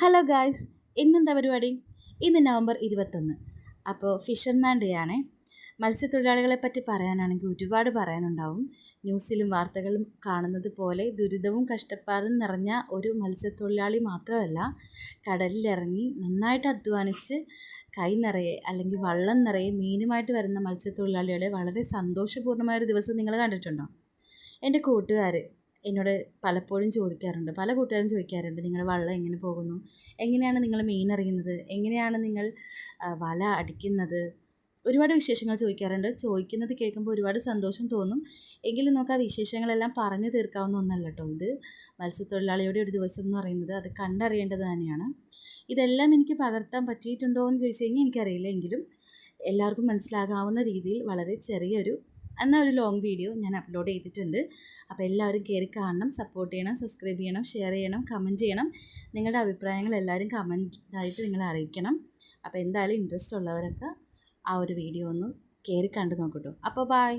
Hello guys ഇന്നെന്താ പരിപാടി? ഇന്ന് നവംബർ ഇരുപത്തൊന്ന്. അപ്പോൾ ഫിഷർമാൻ ഡേ ആണേ. മത്സ്യത്തൊഴിലാളികളെ പറ്റി പറയാനാണെങ്കിൽ ഒരുപാട് പറയാനുണ്ടാവും. ന്യൂസിലും വാർത്തകളും കാണുന്നത് പോലെ ദുരിതവും കഷ്ടപ്പാടും നിറഞ്ഞ ഒരു മത്സ്യത്തൊഴിലാളി മാത്രമല്ല കടലിലിറങ്ങി നന്നായിട്ട് അധ്വാനിച്ച് കൈ നിറയെ അല്ലെങ്കിൽ വള്ളം നിറയെ മീനുമായിട്ട് വരുന്ന മത്സ്യത്തൊഴിലാളികളെ വളരെ സന്തോഷപൂർണമായ ഒരു ദിവസം നിങ്ങൾ കണ്ടിട്ടുണ്ടോ? എന്റെ കൂട്ടുകാർ എന്നോട് പലപ്പോഴും ചോദിക്കാറുണ്ട്. പല കൂട്ടുകാരും ചോദിക്കാറുണ്ട് നിങ്ങളുടെ വള്ളം എങ്ങനെ പോകുന്നു? എങ്ങനെയാണ് നിങ്ങൾ മീൻ അറിയുന്നത്? എങ്ങനെയാണ് നിങ്ങൾ വല അടിക്കുന്നത്? ഒരുപാട് വിശേഷങ്ങൾ ചോദിക്കാറുണ്ട്. ചോദിക്കുന്നത് കേൾക്കുമ്പോൾ ഒരുപാട് സന്തോഷം തോന്നും. എങ്കിലും നമുക്ക് ആ വിശേഷങ്ങളെല്ലാം പറഞ്ഞു തീർക്കാവുന്ന ഒന്നല്ല കേട്ടോ ഇത്. മത്സ്യത്തൊഴിലാളിയുടെ ഒരു ദിവസം എന്ന് പറയുന്നത് അത് കണ്ടറിയേണ്ടത് തന്നെയാണ്. ഇതെല്ലാം എനിക്ക് പകർത്താൻ പറ്റിയിട്ടുണ്ടോ എന്ന് ചോദിച്ചു കഴിഞ്ഞാൽ എനിക്കറിയില്ല. എങ്കിലും എല്ലാവർക്കും മനസ്സിലാകാവുന്ന രീതിയിൽ വളരെ ചെറിയൊരു എന്നാൽ ഒരു ലോങ് വീഡിയോ ഞാൻ അപ്ലോഡ് ചെയ്തിട്ടുണ്ട്. അപ്പോൾ എല്ലാവരും കയറി കാണണം സപ്പോർട്ട് ചെയ്യണം സബ്സ്ക്രൈബ് ചെയ്യണം ഷെയർ ചെയ്യണം കമന്റ് ചെയ്യണം. നിങ്ങളുടെ അഭിപ്രായങ്ങൾ എല്ലാവരും കമന്റായിട്ട് നിങ്ങൾ അറിയിക്കണം. അപ്പോൾ എന്തായാലും ഇൻട്രസ്റ്റ് ഉള്ളവരൊക്കെ ആ ഒരു വീഡിയോ ഒന്ന് കയറി കണ്ടു നോക്കട്ടോ. അപ്പോൾ ബായ്